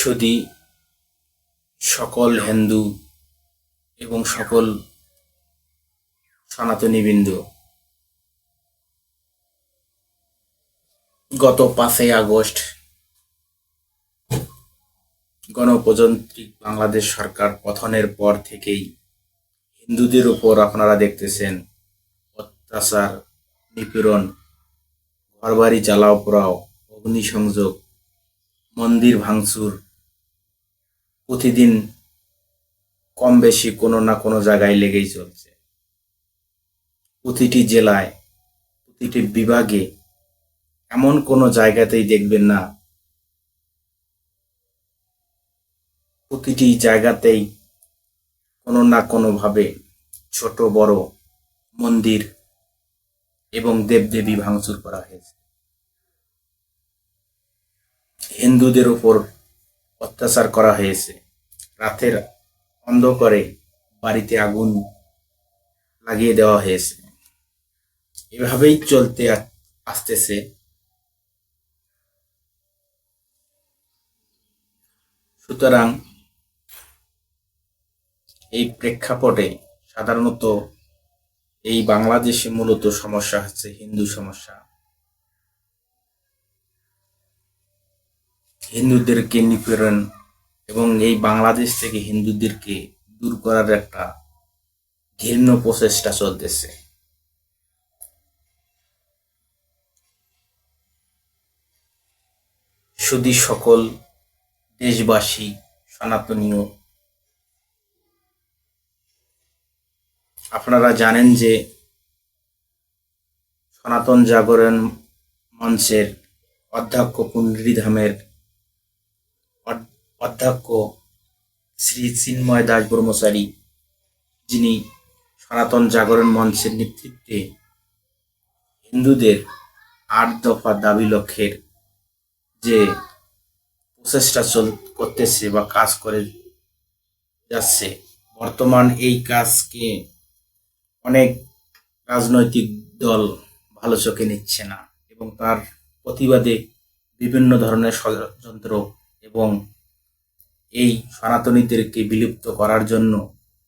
সুদী সকল হিন্দু এবং সকল সনাতনীবৃন্দ গত পাঁচই আগস্ট গণপ্রজাতন্ত্রী বাংলাদেশ সরকার পতনের পর থেকেই হিন্দুদের উপর আপনারা দেখতেছেন অত্যাচার, নিপীড়ন, ঘরবাড়ি জ্বালাও পোড়াও, অগ্নিসংযোগ, মন্দির ভাঙচুর প্রতিদিন কম বেশি কোনো না কোনো জায়গায় লেগেই চলছে। প্রতিটি জেলায়, প্রতিটি বিভাগে এমন কোনো জায়গাতেই দেখবেন না। প্রতিটি জায়গাতেই কোনো না কোনোভাবে ছোট, বড় মন্দির এবং দেবদেবী ভাঙচুর করা হয়েছে। হিন্দুদের উপর অত্যাচার করা হয়েছে। রাতের অন্ধকারে বাড়িতে আগুন লাগিয়ে দেওয়া হয়েছে। এভাবেই চলতে আসতেছে। সুতরাং এই প্রেক্ষাপটে সাধারণত এই বাংলাদেশে মূলত সমস্যা হচ্ছে হিন্দু সমস্যা। হিন্দুদেরকে নিপীড়ন এবং এই বাংলাদেশ থেকে হিন্দুদেরকে দূর করার একটা ঘৃণ্য প্রচেষ্টা চলতেছে। শুধু সকল দেশবাসী সনাতনীয় আপনারা জানেন যে সনাতন জাগরণ মঞ্চের অধ্যক্ষ পুণ্ডরীধামের অধ- অধ্যক্ষ শ্রী চিন্ময় দাস ব্রহ্মচারী, যিনি সনাতন জাগরণ মঞ্চের নেতৃত্বে হিন্দুদের আট দফা দাবি লক্ষ্যের যে প্রচেষ্টা চল, করতেছে বা কাজ করে যাচ্ছে, বর্তমান এই কাজকে অনেক রাজনৈতিক দল ভালো চোখে নিচ্ছে না এবং তার প্রতিবাদে বিভিন্ন ধরনের ষড়যন্ত্র এবং এই সনাতনীদেরকে বিলুপ্ত করার জন্য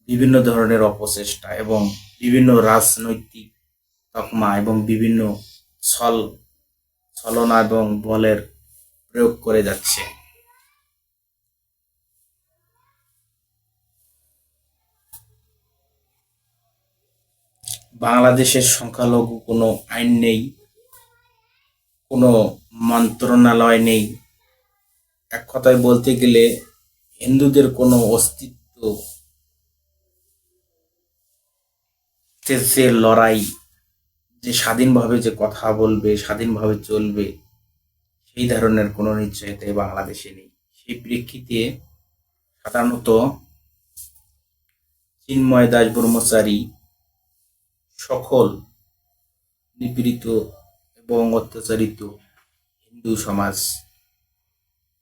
বিভিন্ন ধরনের অপচেষ্টা এবং বিভিন্ন রাজনৈতিক তকমা এবং বিভিন্ন ছল, ছলনা এবং বলের প্রয়োগ করে যাচ্ছে। বাংলাদেশের সংখ্যালঘু কোনো আইন নেই, কোনো মন্ত্রণালয় নেই। এক কথায় বলতে গেলে হিন্দুদের কোনো অস্তিত্ব যে লড়াই, যে স্বাধীনভাবে যে কথা বলবে, স্বাধীনভাবে চলবে, সেই ধরনের কোনো নিশ্চয়তা এই বাংলাদেশে নেই। সেই প্রেক্ষিতে সাধারণত চিন্ময় দাস ব্রহ্মচারী সকল নিপীড়িত এবং অত্যাচারিত হিন্দু সমাজ